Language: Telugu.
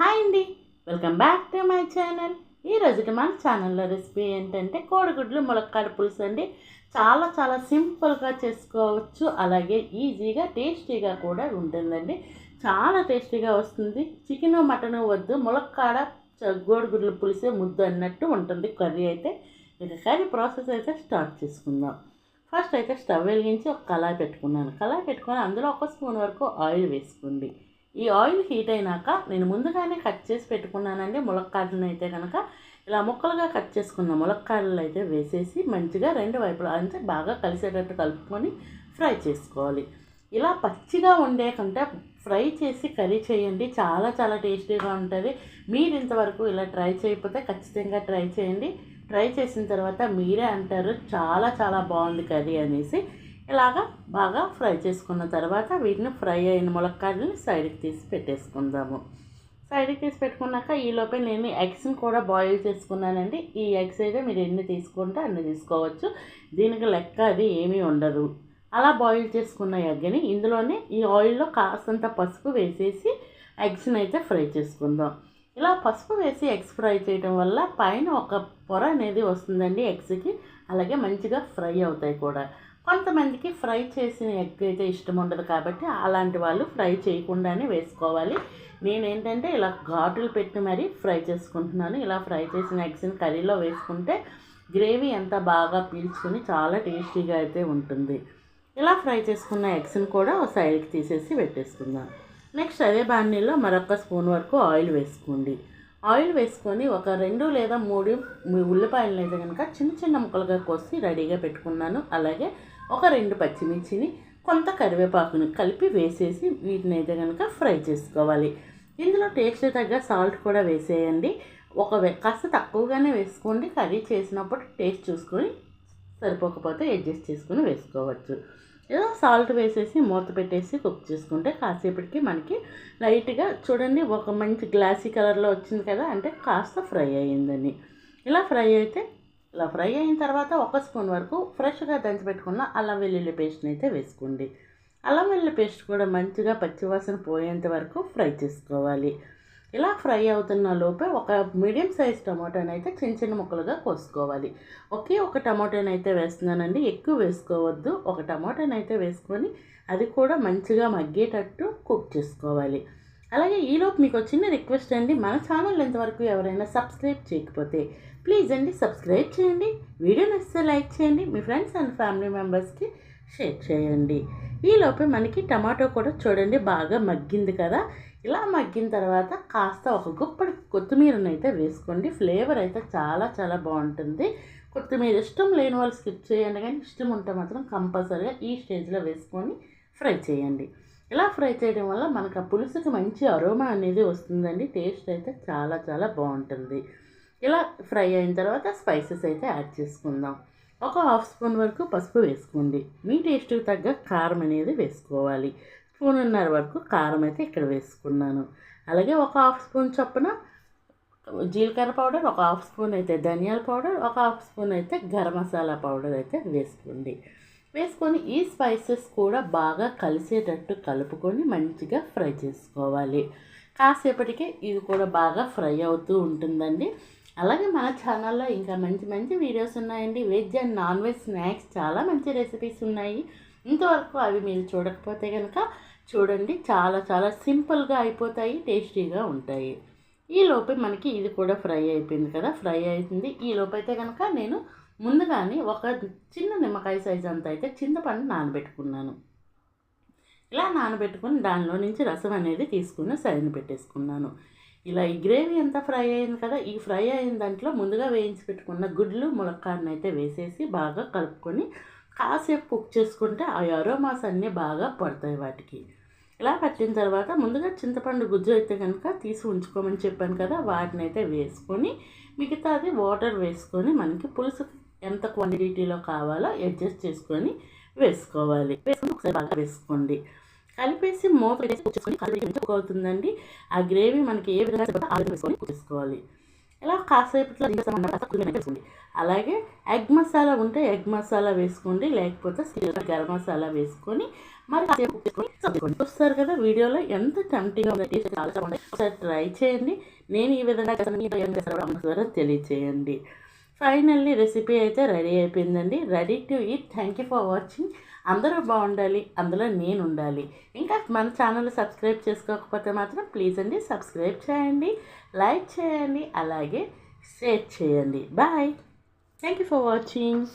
హాయ్ అండి. Welcome back to my channel ఈరోజుకి మన ఛానల్లో రెసిపీ ఏంటంటే కోడిగుడ్లు ములక్కాడ పులుసు అండి. చాలా చాలా సింపుల్గా చేసుకోవచ్చు. అలాగే ఈజీగా టేస్టీగా కూడా ఉంటుందండి. చాలా టేస్టీగా వస్తుంది. చికెన్ మటన్ వద్దు. ములక్కాడ చ- కోడిగుడ్లు పులిసే ముద్దు అన్నట్టు ఉంటుంది. కర్రీ అయితే ఇక కర్రీ ప్రాసెస్ అయితే స్టార్ట్ చేసుకుందాం. ఫస్ట్ అయితే స్టవ్ వెలిగించి ఒక కళాయి పెట్టుకున్నాను. కళాయి పెట్టుకొని అందులో ఒక స్పూన్ వరకు ఆయిల్ వేసుకోండి. ఈ ఆయిల్ హీట్ అయినాక నేను ముందుగానే కట్ చేసి పెట్టుకున్నానండి ములక్కాడలను అయితే కనుక ఇలా ముక్కలుగా కట్ చేసుకున్న ములక్కాడలు అయితే వేసేసి మంచిగా రెండు వైపులా అంటే బాగా కలిసేటట్టు కలుపుకొని ఫ్రై చేసుకోవాలి. ఇలా పచ్చిగా ఉండే కంటే ఫ్రై చేసి కర్రీ చేయండి. చాలా చాలా టేస్టీగా ఉంటుంది. మీరు ఇంతవరకు ఇలా ట్రై చేయకపోతే ఖచ్చితంగా ట్రై చేయండి. ట్రై చేసిన తర్వాత మీరే అంటారు చాలా చాలా బాగుంది కర్రీ అనేసి. ఇలాగా బాగా ఫ్రై చేసుకున్న తర్వాత వీటిని ఫ్రై అయిన ములక్కాయలని సైడ్కి తీసి పెట్టేసుకుందాము. సైడ్కి తీసి పెట్టుకున్నాక ఈలోపే నేను ఎగ్స్ని కూడా బాయిల్ చేసుకున్నానండి. ఈ ఎగ్స్ అయితే మీరు ఎన్ని తీసుకుంటే అన్ని తీసుకోవచ్చు. దీనికి లెక్క అది ఏమీ ఉండదు. అలా బాయిల్ చేసుకున్న ఎగ్ని ఇందులోనే ఈ ఆయిల్లో కాస్తంత పసుపు వేసేసి ఎగ్స్ని అయితే ఫ్రై చేసుకుందాం. ఇలా పసుపు వేసి ఎగ్స్ ఫ్రై చేయడం వల్ల పైన ఒక పొర అనేది వస్తుందండి ఎగ్స్కి. అలాగే మంచిగా ఫ్రై అవుతాయి కూడా. కొంతమందికి ఫ్రై చేసిన ఎగ్ అయితే ఇష్టం ఉండదు కాబట్టి అలాంటి వాళ్ళు ఫ్రై చేయకుండానే వేసుకోవాలి. నేనేంటంటే ఇలా ఘాటులు పెట్టి మరీ ఫ్రై చేసుకుంటున్నాను. ఇలా ఫ్రై చేసిన ఎగ్స్ని కర్రీలో వేసుకుంటే గ్రేవీ ఎంత బాగా పీల్చుకుని చాలా టేస్టీగా అయితే ఉంటుంది. ఇలా ఫ్రై చేసుకున్న ఎగ్స్ని కూడా ఒక సైడ్కి తీసేసి పెట్టేసుకుందాం. నెక్స్ట్ అదే బాణీలో మరొక స్పూన్ వరకు ఆయిల్ వేసుకోండి. ఆయిల్ వేసుకొని ఒక రెండు లేదా మూడు ఉల్లిపాయలను అయితే కనుక చిన్న చిన్న ముక్కలుగా కోసి రెడీగా పెట్టుకున్నాను. అలాగే ఒక రెండు పచ్చిమిర్చిని కొంత కరివేపాకుని కలిపి వేసేసి వీటిని అయితే కనుక ఫ్రై చేసుకోవాలి. ఇందులో టేస్ట్ తగ్గ సాల్ట్ కూడా వేసేయండి. ఒక కాస్త తక్కువగానే వేసుకోండి. కర్రీ చేసినప్పుడు టేస్ట్ చూసుకొని సరిపోకపోతే అడ్జస్ట్ చేసుకొని వేసుకోవచ్చు. సాల్ట్ వేసేసి మూత పెట్టేసి కుక్ చేసుకుంటే కాసేపటికి మనకి లైట్గా చూడండి ఒక మంచి గ్లాసీ కలర్లో వచ్చింది కదా అంటే కాస్త ఫ్రై అయ్యిందని. ఇలా ఫ్రై అయితే ఇలా ఫ్రై అయిన తర్వాత ఒక స్పూన్ వరకు ఫ్రెష్గా దంచిపెట్టుకున్న అల్లం వెల్లుల్లి పేస్ట్ని అయితే వేసుకోండి. అల్లం వెల్లుల్లి పేస్ట్ కూడా మంచిగా పచ్చివాసన పోయేంత వరకు ఫ్రై చేసుకోవాలి. ఇలా ఫ్రై అవుతున్న లోపే ఒక మీడియం సైజ్ టమాటాని అయితే చిన్న చిన్న ముక్కలుగా కోసుకోవాలి. ఒకే ఒక టమాటాని అయితే వేస్తున్నానండి. ఎక్కువ వేసుకోవద్దు. ఒక టమాటాని అయితే వేసుకొని అది కూడా మంచిగా మగ్గేటట్టు కుక్ చేసుకోవాలి. అలాగే ఈలోపు మీకు చిన్న రిక్వెస్ట్ అండి. మన ఛానల్ ఇంతవరకు ఎవరైనా సబ్స్క్రైబ్ చేయకపోతే ప్లీజ్ అండి సబ్స్క్రైబ్ చేయండి. వీడియో నచ్చితే లైక్ చేయండి. మీ ఫ్రెండ్స్ అండ్ ఫ్యామిలీ మెంబర్స్కి షేర్ చేయండి. ఈలోపే మనకి టమాటో కూడా చూడండి బాగా మగ్గింది కదా. ఇలా మగ్గిన తర్వాత కాస్త ఒక గుప్పడి కొత్తిమీరని అయితే వేసుకోండి. ఫ్లేవర్ అయితే చాలా చాలా బాగుంటుంది. కొత్తిమీర ఇష్టం లేని వాళ్ళు స్కిప్ చేయండి కానీ ఇష్టం ఉంటే మాత్రం కంపల్సరీగా ఈ స్టేజ్లో వేసుకొని ఫ్రై చేయండి. ఇలా ఫ్రై చేయడం వల్ల మనకు ఆ పులుసుకి మంచి అరోమా అనేది వస్తుందండి. టేస్ట్ అయితే చాలా చాలా బాగుంటుంది. ఇలా ఫ్రై అయిన తర్వాత స్పైసెస్ అయితే యాడ్ చేసుకుందాం. ఒక హాఫ్ స్పూన్ వరకు పసుపు వేసుకోండి. మీ టేస్ట్కి తగ్గ కారం అనేది వేసుకోవాలి. స్పూన్నర వరకు కారం అయితే ఇక్కడ వేసుకున్నాను. అలాగే ఒక హాఫ్ స్పూన్ చొప్పున జీలకర్ర పౌడర్ ఒక హాఫ్ స్పూన్ అయితే ధనియాల పౌడర్ ఒక హాఫ్ స్పూన్ అయితే గరం మసాలా పౌడర్ అయితే వేసుకోండి. వేసుకొని ఈ స్పైసెస్ కూడా బాగా కలిసేటట్టు కలుపుకొని మంచిగా ఫ్రై చేసుకోవాలి. కాసేపటికి ఇది కూడా బాగా ఫ్రై అవుతూ ఉంటుందండి. అలాగే మన ఛానల్లో ఇంకా మంచి మంచి వీడియోస్ ఉన్నాయండి. Veg and non veg snacks చాలా మంచి రెసిపీస్ ఉన్నాయి. ఇంతవరకు అవి మీరు చూడకపోతే కనుక చూడండి చాలా చాలా సింపుల్గా అయిపోతాయి టేస్టీగా ఉంటాయి. ఈ లోపే మనకి ఇది కూడా ఫ్రై అయిపోయింది కదా ఫ్రై అవుతుంది ఈ లోపు అయితే కనుక నేను ముందుగానే ఒక చిన్న నిమ్మకాయ సైజు అంత అయితే చింతపండు నానబెట్టుకున్నాను. ఇలా నానబెట్టుకుని దానిలో నుంచి రసం అనేది తీసుకుని సరైన పెట్టేసుకున్నాను. ఇలా ఈ గ్రేవీ అంతా ఫ్రై అయింది కదా ఈ ఫ్రై అయిన దాంట్లో ముందుగా వేయించి పెట్టుకున్న గుడ్లు ములక్కాడని అయితే వేసేసి బాగా కలుపుకొని కాసేపు కుక్ చేసుకుంటే ఆ ఎరోమాస్ అన్నీ బాగా పడతాయి వాటికి. ఇలా పట్టిన తర్వాత ముందుగా చింతపండు గుజ్జు అయితే కనుక తీసి ఉంచుకోమని చెప్పాను కదా వాటిని అయితే వేసుకొని మిగతాది వాటర్ వేసుకొని మనకి పులుసు ఎంత క్వాంటిటీలో కావాలో అడ్జస్ట్ చేసుకొని వేసుకోవాలి. వేసుకొని ఒకసారి బాగా వేసుకోండి. కలిపేసి మూత వేసి కుక్ చేసుకొని కలిపి కుక్ అవుతుందండి. ఆ గ్రేవీ మనకి ఏ విధంగా సరిపడో ఆ వేసుకొని కుక్ చేసుకోవాలి. ఇలా కాసేపట్లో దిగేసామన్న అలాగే ఎగ్ మసాలా ఉంటే ఎగ్ మసాలా వేసుకోండి లేకపోతే స్టీల్ గరం మసాలా వేసుకొని మరి చూస్తారు కదా వీడియోలో ఎంత టెంప్టింగ్ ఉందో చాలా ఒకసారి ట్రై చేయండి. నేను ఈ విధంగా చేస్తాను తెలియచేయండి. ఫైనల్లీ రెసిపీ అయితే రెడీ అయిపోయిందండి. Ready to eat thank you for watching అందరూ బాగుండాలి అందులో నేను ఉండాలి ఇంకా మన ఛానల్ సబ్స్క్రైబ్ చేసుకోకపోతే మాత్రం ప్లీజ్ అండి సబ్స్క్రైబ్ చేయండి లైక్ చేయండి అలాగే షేర్ చేయండి. Bye. Thank you for watching.